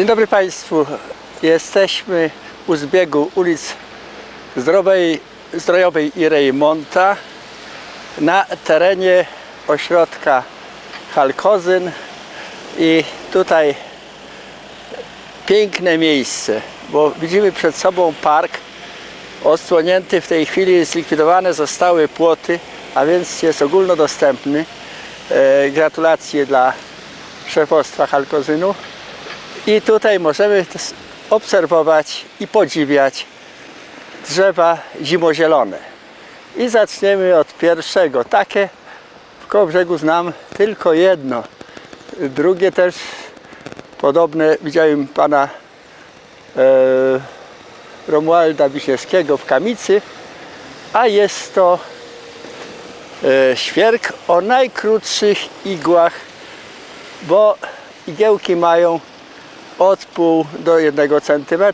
Dzień dobry Państwu. Jesteśmy u zbiegu ulic Zdrowej, Zdrojowej i Rejmonta na terenie ośrodka Halkozyn i tutaj piękne miejsce, bo widzimy przed sobą park odsłonięty w tej chwili, zlikwidowane zostały płoty, a więc jest ogólnodostępny. E, gratulacje dla szefostwa Halkozynu. I tutaj możemy obserwować i podziwiać drzewa zimozielone. I zaczniemy od pierwszego. Takie w Kołobrzegu znam tylko jedno. Drugie też podobne widziałem pana e, Romualda Wiśniewskiego w Kamicy, a jest to e, świerk o najkrótszych igłach, bo igiełki mają od pół do 1 cm.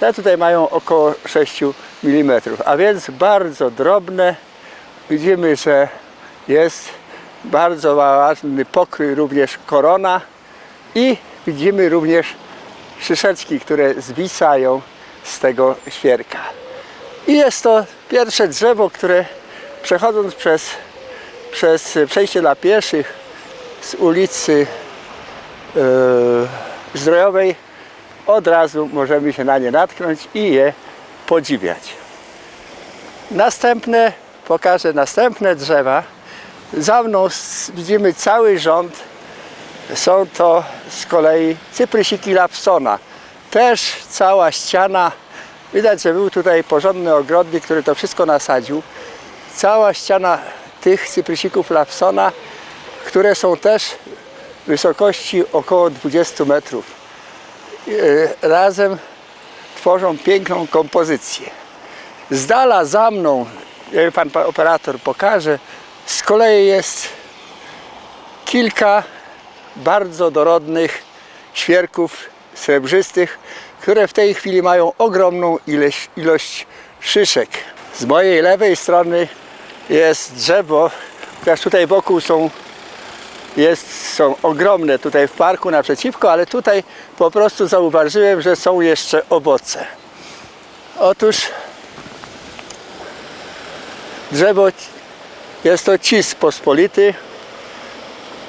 Te tutaj mają około 6 mm, a więc bardzo drobne. Widzimy, że jest bardzo ważny pokrój, również korona i widzimy również szyszeczki, które zwisają z tego świerka. I jest to pierwsze drzewo, które przechodząc przez, przez przejście dla pieszych z ulicy e, Zdrojowej od razu możemy się na nie natknąć i je podziwiać. Następne, pokażę następne drzewa. Za mną widzimy cały rząd. Są to z kolei cyprysiki Lapsona. Też cała ściana. Widać, że był tutaj porządny ogrodnik, który to wszystko nasadził. Cała ściana tych cyprysików Lapsona, które są też wysokości około 20 metrów. E, Razem tworzą piękną kompozycję. Z dala za mną, jak pan pa- operator pokaże, z kolei jest kilka bardzo dorodnych świerków srebrzystych, które w tej chwili mają ogromną ilość, ilość szyszek. Z mojej lewej strony jest drzewo, chociaż tutaj wokół są jest, są ogromne tutaj w parku naprzeciwko, ale tutaj po prostu zauważyłem, że są jeszcze owoce. Otóż drzewo jest to cis pospolity,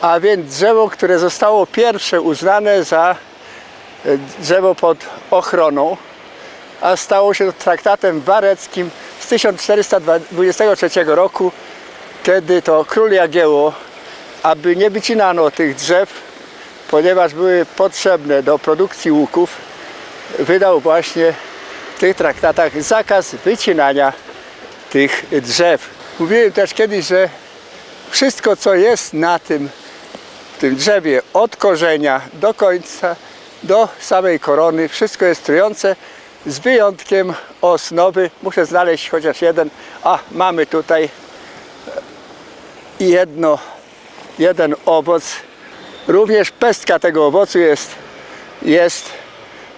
a więc drzewo, które zostało pierwsze uznane za e, drzewo pod ochroną, a stało się traktatem wareckim z 1423 roku, kiedy to król Jagiełło aby nie wycinano tych drzew, ponieważ były potrzebne do produkcji łuków, wydał właśnie w tych traktatach zakaz wycinania tych drzew. Mówiłem też kiedyś, że wszystko co jest na tym, tym drzewie od korzenia do końca, do samej korony, wszystko jest trujące z wyjątkiem osnowy. Muszę znaleźć chociaż jeden. A, mamy tutaj jedno jeden owoc. Również pestka tego owocu jest, jest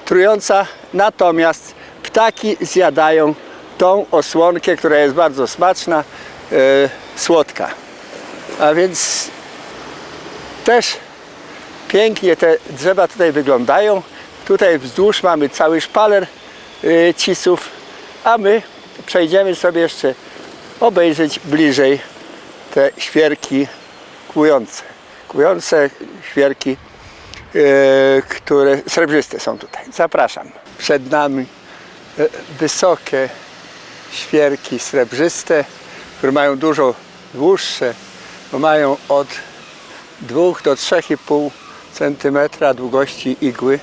trująca, natomiast ptaki zjadają tą osłonkę, która jest bardzo smaczna, e, słodka. A więc też pięknie te drzewa tutaj wyglądają. Tutaj wzdłuż mamy cały szpaler e, cisów, a my przejdziemy sobie jeszcze obejrzeć bliżej te świerki kłujące. Kłujące świerki, e, które srebrzyste są tutaj. Zapraszam. Przed nami e, wysokie świerki srebrzyste, które mają dużo dłuższe, bo mają od 2 do 3,5 cm długości igły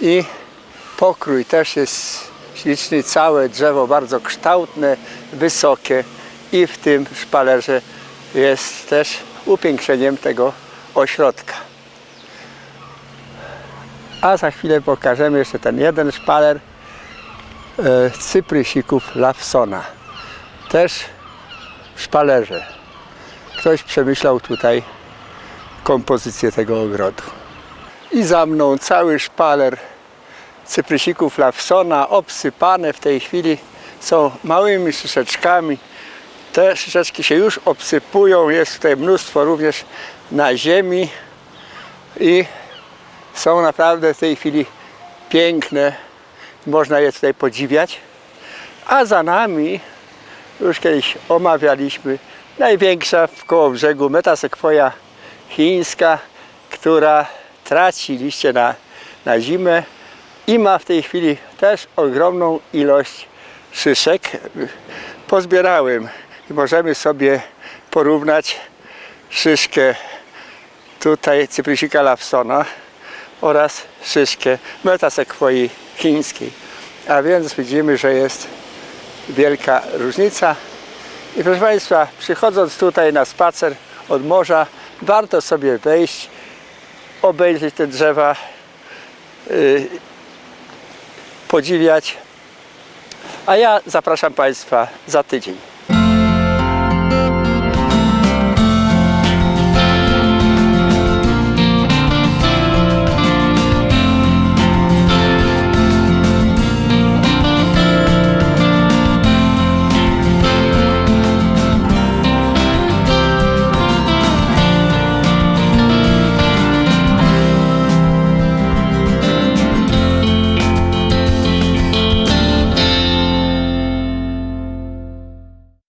i pokrój też jest śliczny, całe drzewo bardzo kształtne, wysokie i w tym szpalerze jest też upiększeniem tego ośrodka. A za chwilę pokażemy jeszcze ten jeden szpaler e, cyprysików Lawsona. Też w szpalerze. Ktoś przemyślał tutaj kompozycję tego ogrodu. I za mną cały szpaler cyprysików Lawsona obsypane w tej chwili są małymi szyszeczkami te szyszeczki się już obsypują, jest tutaj mnóstwo również na ziemi i są naprawdę w tej chwili piękne. Można je tutaj podziwiać. A za nami, już kiedyś omawialiśmy, największa w koło brzegu metasekwoja chińska, która traci liście na, na zimę i ma w tej chwili też ogromną ilość szyszek. Pozbierałem i możemy sobie porównać szyszkę tutaj cyprysika lapsona oraz szyszkę metasekwoi chińskiej. A więc widzimy, że jest wielka różnica. I proszę Państwa, przychodząc tutaj na spacer od morza, warto sobie wejść, obejrzeć te drzewa, yy, podziwiać. A ja zapraszam Państwa za tydzień.